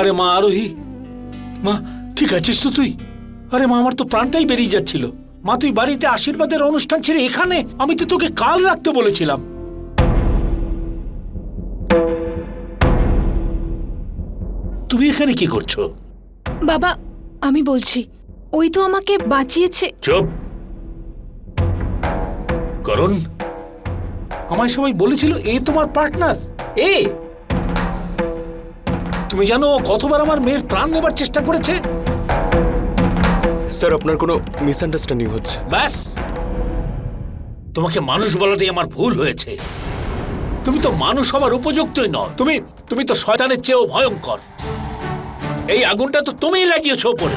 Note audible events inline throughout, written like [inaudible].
আরে মা আরোহী। মা ঠিক আছিস তো তুই? আরে মা আমার তো প্রাণটাই বেরিয়ে যাচ্ছিল। মা তুই বাড়িতে আশীর্বাদের অনুষ্ঠান ছেড়ে এখানে? আমি তো তোকে কাল রাখতে বলেছিলাম। তুমি এখানে কি করছ? বাবা আমি বলছি ওই তো আমাকে বাঁচিয়েছে। চুপ। করুন। আমায় সবাই বলেছিল এ তোমার পার্টনার। এ তুমি জানো কতবার আমার মেয়ের প্রাণ নেবার চেষ্টা করেছে? স্যার আপনার কোনো মিসআন্ডারস্ট্যান্ডিং হচ্ছে। ব্যাস। তোমাকে মানুষ বলাতেই আমার ভুল হয়েছে। তুমি তো মানুষ হবার উপযুক্তই নও। তুমি তুমি তো শয়তানের চেয়েও ভয়ঙ্কর। এই আগুনটা তো তুমিই লাগিয়েছো ওপরে।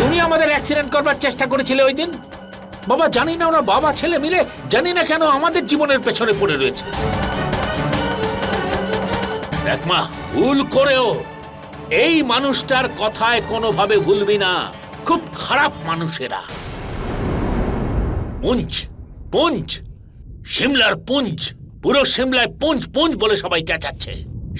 তুমি আমাদের অ্যাক্সিডেন্ট করবার চেষ্টা করেছিলে ওই দিন? বাবা জানি না ওরা বাবা ছেলে মিলে জানি না কেন আমাদের জীবনের পেছনে পড়ে রয়েছে। দেখ মা, ভুল করেও এই মানুষটার কথায় কোনোভাবে ভুলবি না। খুব খারাপ মানুষেরা। পুঞ্জ পুঞ্জ, সিমলার পুঞ্জ, পুরো সিমলায় পুঞ্জ পুঞ্জ বলে সবাই চেঁচাচ্ছে।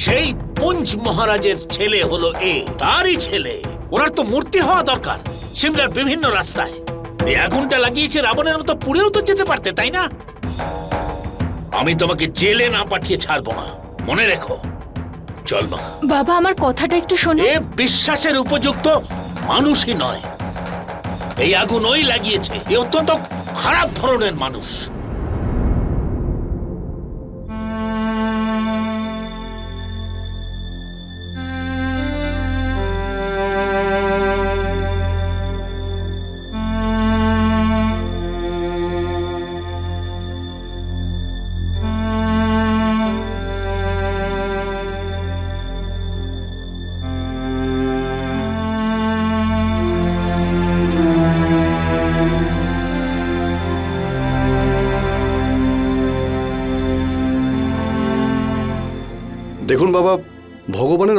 সেই পুঞ্জ মহারাজের ছেলে হলো এ, তারই ছেলে। ওনার তো মূর্তি হওয়া দরকার, সিমলার বিভিন্ন রাস্তায়। এই আগুনটা লাগিয়েছে রাবণের মতো, পুড়েও তো যেতে পারতে, তাই না? আমি তোমাকে জেলে না পাঠিয়ে ছাড়বো না। মনে রেখো চল মা। বাবা আমার কথাটা একটু শোনো এ বিশ্বাসের উপযুক্ত মানুষই নয়। এই আগুন ওই লাগিয়েছে। এ অত্যন্ত খারাপ ধরনের মানুষ।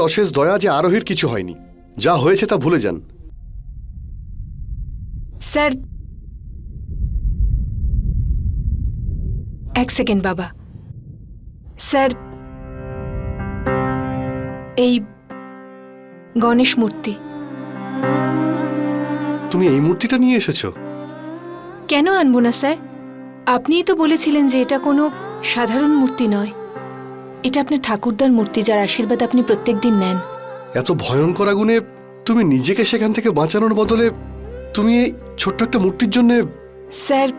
অশেষ দয়া যে আরোহীর কিছু হয়নি। যা হয়েছে তা ভুলে যান। স্যার এক সেকেন্ড বাবা। স্যার এই গণেশ মূর্তি। তুমি এই মূর্তিটা নিয়ে এসেছ? কেন আনব না স্যার? আপনিই তো বলেছিলেন যে এটা কোনো সাধারণ মূর্তি নয়। এটা আপনার ঠাকুরদার মূর্তি যার আশীর্বাদ আপনি প্রত্যেক দিন নেন। এত ভয়ঙ্কর আগুনে তুমি নিজেকে সেখান থেকে বাঁচানোর বদলে তুমি এই ছোট্ট একটা মূর্তির জন্য স্যার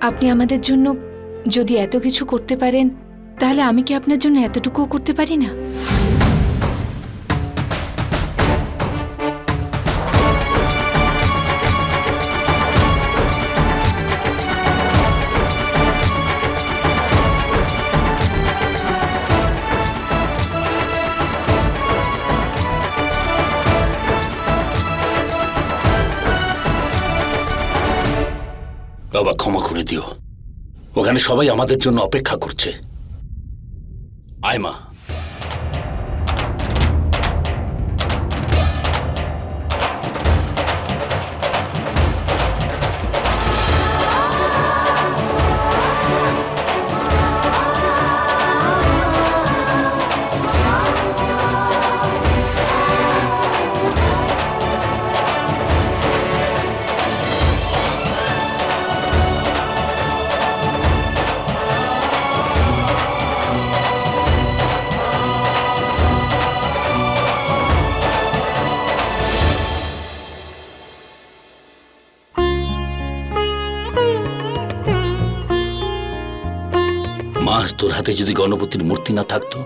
আপনি আমাদের জন্য যদি এত কিছু করতে পারেন তাহলে আমি কি আপনার জন্য এতটুকুও করতে পারি না? দিও। ওখানে সবাই আমাদের জন্য অপেক্ষা করছে। আয় মা যদি গণপতির মূর্তি না থাকতো?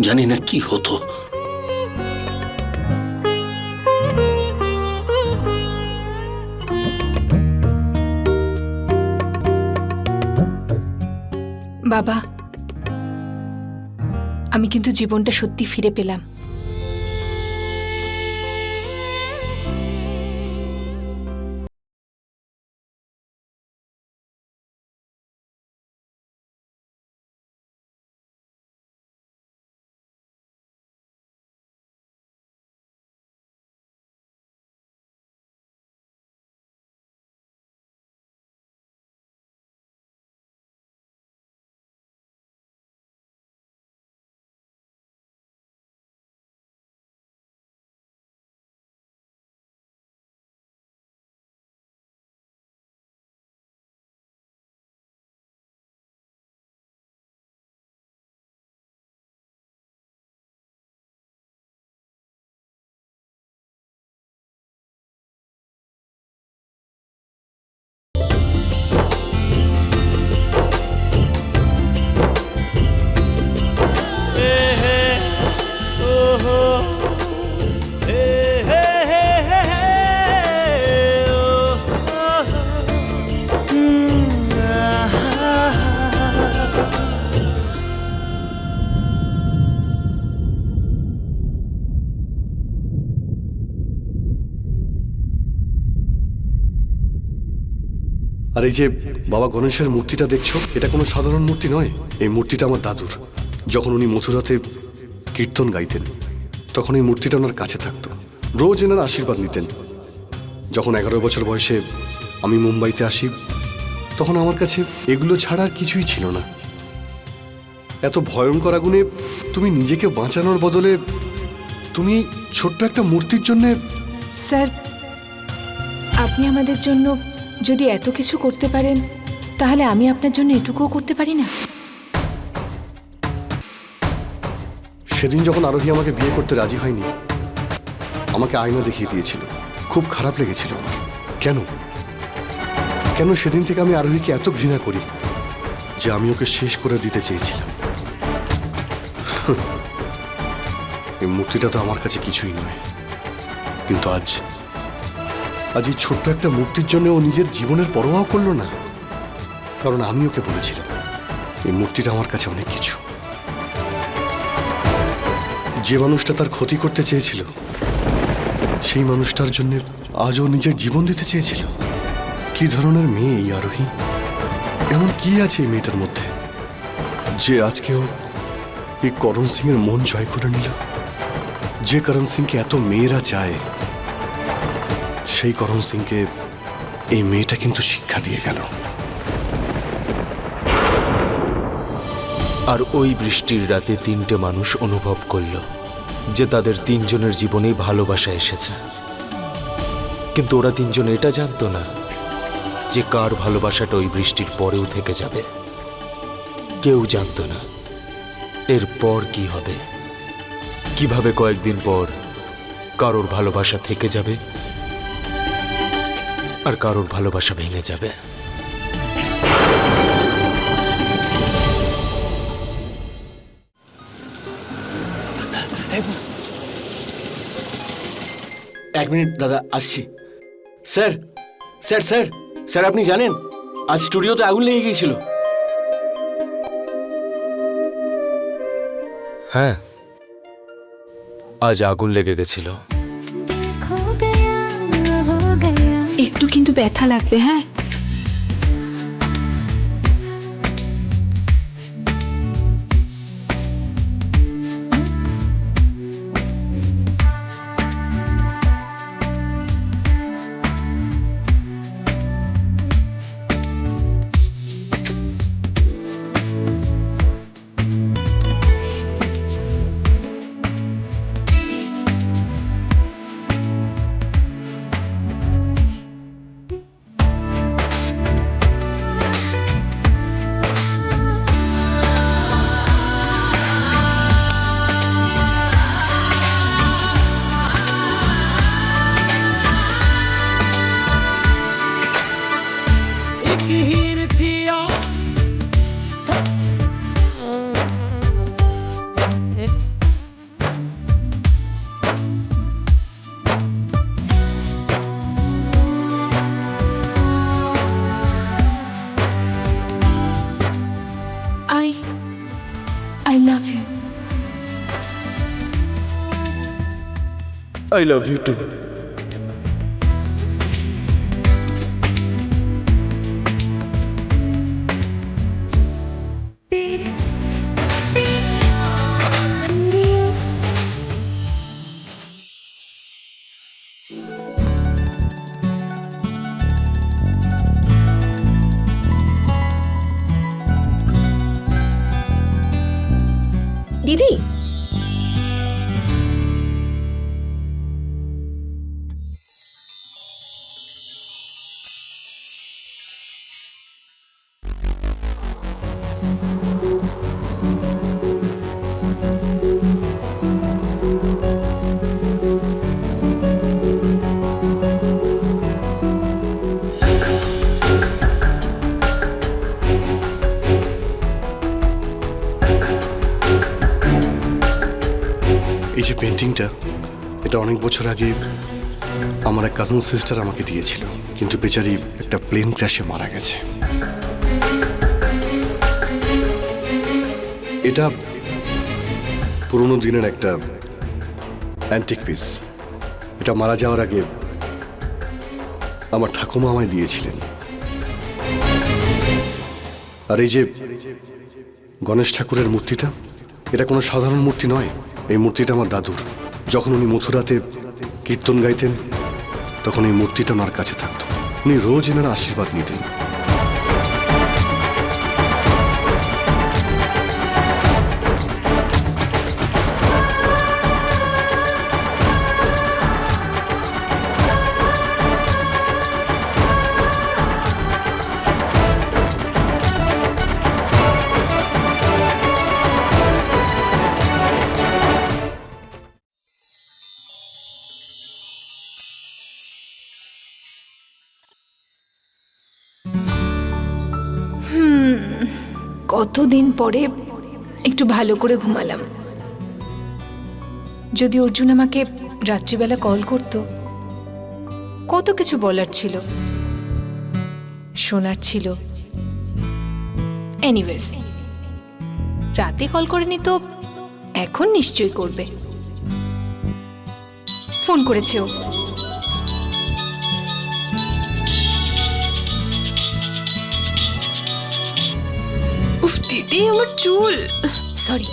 জানি না কি হতো। বাবা, আমি কিন্তু জীবনটা সত্যি ফিরে পেলাম। এই যে বাবা গণেশের মূর্তিটা দেখছ, এটা কোনো সাধারণ মূর্তি নয়। এই মূর্তিটা আমার দাদুর। যখন উনি মথুরাতে কীর্তন গাইতেন, তখন এই মূর্তিটা ওনার কাছে থাকতো। রোজ এনার আশীর্বাদ নিতেন। যখন এগারো বছর বয়সে আমি মুম্বাইতে আসি, তখন আমার কাছে এগুলো ছাড়া আর কিছুই ছিল না। এত ভয়ঙ্কর আগুনে তুমি নিজেকে বাঁচানোর বদলে তুমি ছোট্ট একটা মূর্তির জন্যে স্যার, আপনি আমাদের জন্য যদি এত কিছু করতে পারেন, তাহলে আমি আপনার জন্য এটুকুও করতে পারি না। সেদিন যখন আরোহী আমাকে বিয়ে করতে রাজি হয়নি, আমাকে আয়না দেখিয়ে দিয়েছিল। খুব খারাপ লেগেছিল কেন? কেন সেদিন থেকে আমি আরোহীকে এত ঘৃণা করি, যে আমি ওকে শেষ করে দিতে চেয়েছিলাম? [laughs] এই মূর্তিটা তো আমার কাছে কিছুই নয়, কিন্তু আজ আজ এই ছোট্ট একটা মূর্তির জন্য ও নিজের জীবনের পরোয়াও করল না। কারণ আমি ওকে বলেছিলাম, এই মূর্তিটা আমার কাছে অনেক কিছু। যে মানুষটা তার ক্ষতি করতে চেয়েছিল, সেই মানুষটার জন্য আজও নিজের জীবন দিতে চেয়েছিল। কি ধরনের মেয়ে এই আরোহী? এমন কি আছে এই মেয়েটার মধ্যে, যে আজকেও এই করণ সিং এর মন জয় করে নিল? যে করণ সিংকে এত মেয়েরা চায় সেই করণ সিংকে এই মেয়েটা কিন্তু শিক্ষা দিয়ে গেল। আর ওই বৃষ্টির রাতে তিনটে মানুষ অনুভব করল যে তাদের তিনজনের জীবনেই ভালোবাসা এসেছে। কিন্তু ওরা তিনজন এটা জানতো না যে কার ভালোবাসাটা ওই বৃষ্টির পরেও থেকে যাবে। কেউ জানতো না এরপর কি হবে, কীভাবে কয়েকদিন পর কারোর ভালোবাসা থেকে যাবে আর কারোর ভালোবাসা ভেঙে যাবে। এক মিনিট দাদা আসছি। স্যার স্যার স্যার স্যার আপনি জানেন আজ স্টুডিওতে আগুন লেগে গিয়েছিল। হ্যাঁ আজ আগুন লেগে গেছিল। একটু কিন্তু ব্যথা লাগবে হ্যাঁ? I love you I love you পেন্টিংটা এটা অনেক বছর আগে আমার এক কাজিন সিস্টার আমাকে দিয়েছিল, কিন্তু বেচারি একটা প্লেন ক্র্যাশে মারা গেছে। এটা পুরোনো দিনের একটা অ্যান্টিক পিস এটা মারা যাওয়ার আগে আমার ঠাকুমা আমায় দিয়েছিলেন। আর এই যে গণেশ ঠাকুরের মূর্তিটা এটা কোনো সাধারণ মূর্তি নয়। এই মূর্তিটা আমার দাদুর। যখন উনি মথুরাতে কীর্তন গাইতেন, তখন এই মূর্তিটা ওনার কাছে থাকত। উনি রোজ এনার আশীর্বাদ নিতেন। কতদিন পরে একটু ভালো করে ঘুমালাম। যদি অর্জুন আমাকে রাত্রিবেলা কল করত, কত কিছু বলার ছিল, শোনার ছিল। এনিওয়েজ রাতে কল করেনি তো এখন নিশ্চয়ই করবে। ফোন করেছে ও। দিদি আমার চুল সরি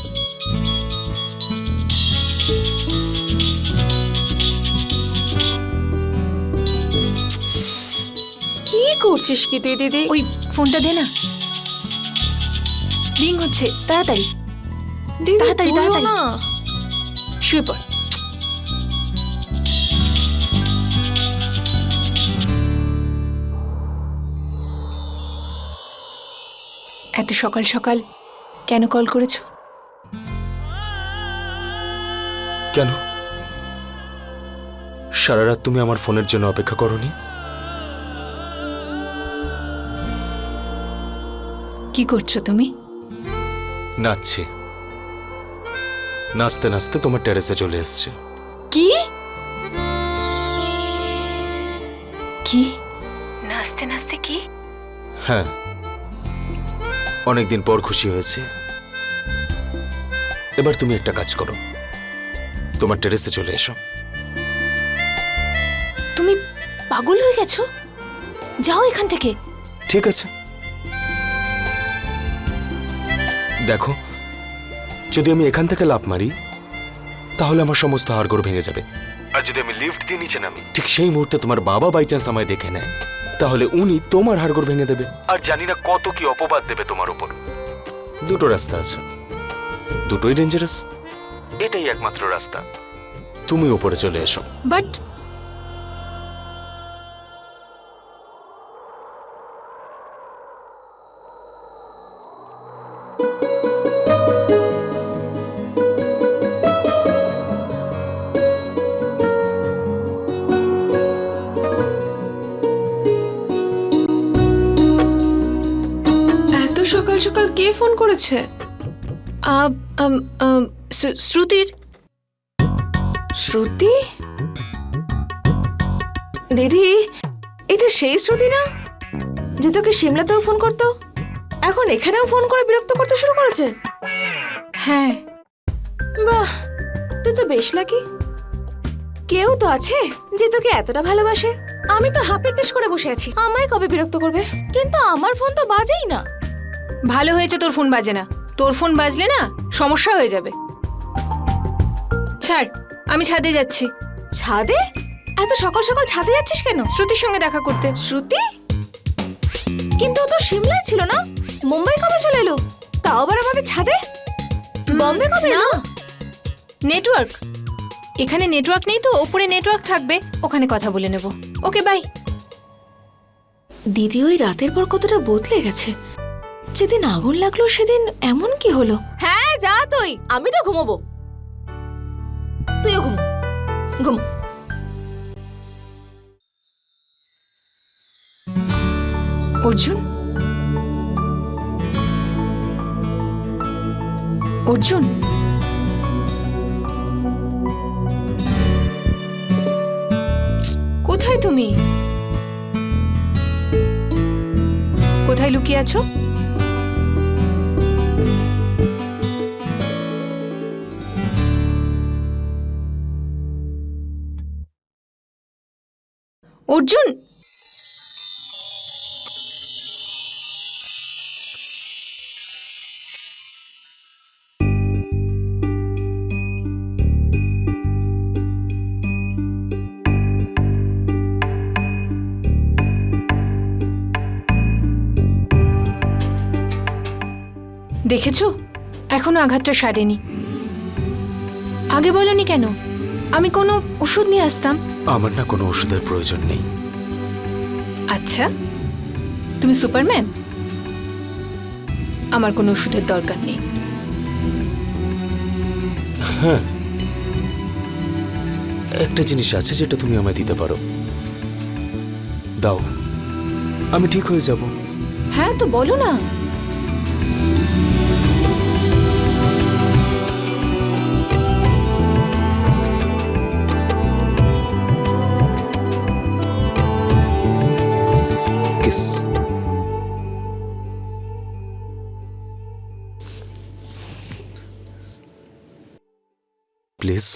কি করছিস কি তুই দিদি? ওই ফোনটা দে না। রিং হচ্ছে। তাড়াতাড়ি। দিদি তাড়াতাড়ি, তাড়াতাড়ি। শুয়ে পড়। এত সকাল সকাল কেন কল করেছ? কেন? সারা রাত তুমি আমার ফোনের জন্য অপেক্ষা করনি? কি করছ তুমি? নাচছি। নাচতে নাচতে তোমার টেরেসে চলে এসছে। কি? কি? নাচতে নাচতে কি? হ্যাঁ। অনেকদিন পর খুশি হয়েছে। এবার তুমি একটা কাজ করো। তোমার টেরেসে চলে এসো। তুমি পাগল হয়ে গেছো? যাও এখান থেকে। ঠিক আছে। দেখো যদি আমি এখান থেকে লাভ মারি তাহলে আমার সমস্ত হাড়গোড় ভেঙে যাবে। আর যদি আমি লিফট দিয়ে নিচে নামি ঠিক সেই মুহূর্তে তোমার বাবা বাই চান্স আমায় দেখে নেয়। তাহলে উনি তোমার হাড়গোড় ভেঙে দেবে। আর জানি না কত কি অপবাদ দেবে তোমার উপর। দুটো রাস্তা আছে। দুটোই ডেঞ্জারাস এটাই একমাত্র রাস্তা। তুমি উপরে চলে এসো। বাট করেছে? শ্রুতির? শ্রুতি? দিদি এটা সেই শ্রুতি না? যে তোকে সিমলাতেও ফোন করতো এখন এখানেও ফোন করে বিরক্ত করতে শুরু করেছে? হ্যাঁ। বাহ তুই তো বেশ লাকি। কেউ তো আছে যে তোকে এতটা ভালোবাসে? আমি তো হাপিত্তেশ করে বসে আছি। আমায় কবে বিরক্ত করবে? কিন্তু আমার ফোন তো বাজেই না। ভালো হয়েছে তোর ফোন বাজে না। তোর ফোন বাজলে না সমস্যা হয়ে যাবে। ছাড় আমি ছাদে যাচ্ছি। ছাদে? এত সকাল সকাল ছাদে যাচ্ছিস কেন? শ্রুতির সঙ্গে দেখা করতে। শ্রুতি? কিন্তু ও তো সিমলায় ছিল না। মুম্বাই কবে চলে এলো? তাও আবার আমাদের ছাদে? বম্বে কবে না। নেটওয়ার্ক। এখানে নেটওয়ার্ক নেই তো ওপরে নেটওয়ার্ক থাকবে। ওখানে কথা বলে নেব। Okay bye. দিদি ওই রাতের পর কতটা বদলে গেছে। যেদিন আগুন লাগল সেদিন এমন কি হলো? হ্যাঁ যা তুই। আমি তো ঘুমাবো। তুইও ঘুম। ঘুম। অর্জুন? অর্জুন? কোথায় তুমি? কোথায় লুকিয়ে আছো? অর্জুন! দেখেছ? এখনও আঘাতটা সারেনি। আগে বলনি কেন? আমি কোনো ওষুধ নিয়ে আসতাম। আমার না কোনো ওষুধের প্রয়োজন নেই। আচ্ছা তুমি সুপারম্যান? আমার কোনো ওষুধের দরকার নেই। হ্যাঁ। একটা জিনিস আছে যেটা তুমি আমায় দিতে পারো। দাও আমি ঠিক হয়ে যাব। হ্যাঁ তো বলো না। প্লিজ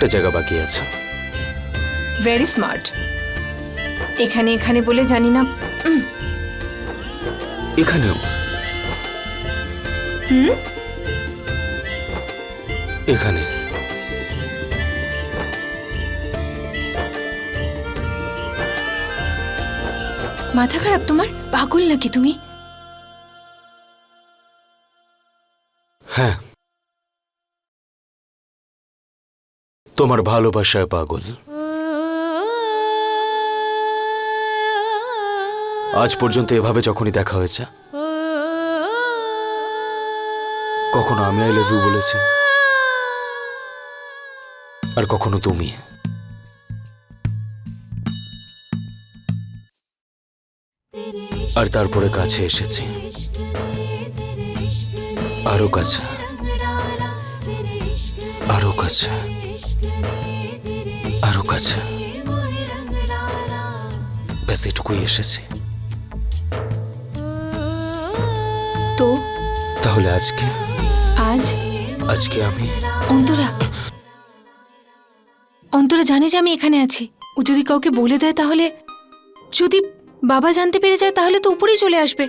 আরেকটা জায়গা বাকি আছে। ভেরি স্মার্ট এখানে এখানে বলে জানি না। এখানেও। এখানে। মাথা খারাপ তোমার? পাগল নাকি তুমি? হ্যাঁ। তোমার ভালোবাসায় পাগল। আজ পর্যন্ত এভাবে যখনই দেখা হয়েছে, কখনো আমি আই লাভ ইউ বলেছি, আর কখনো তুমি। আর তারপরে কাছে এসেছি, আরও কাছে আরও কাছে। আরও কাছে। ব্যাস এটুকুই এসেছে। তো? তাহলে আজকে? আজ? আজকে আমি? অন্তরা। অন্তরা জানে যে আমি এখানে আছি। ও যদি কাউকে বলে দেয় তাহলে যদি বাবা জানতে পেরে যায় তাহলে তো উপরেই চলে আসবে।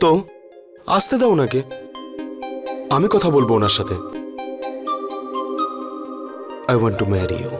তো? আসতে দাও ওনাকে। আমি কথা বলব ওনার সাথে। I want to marry you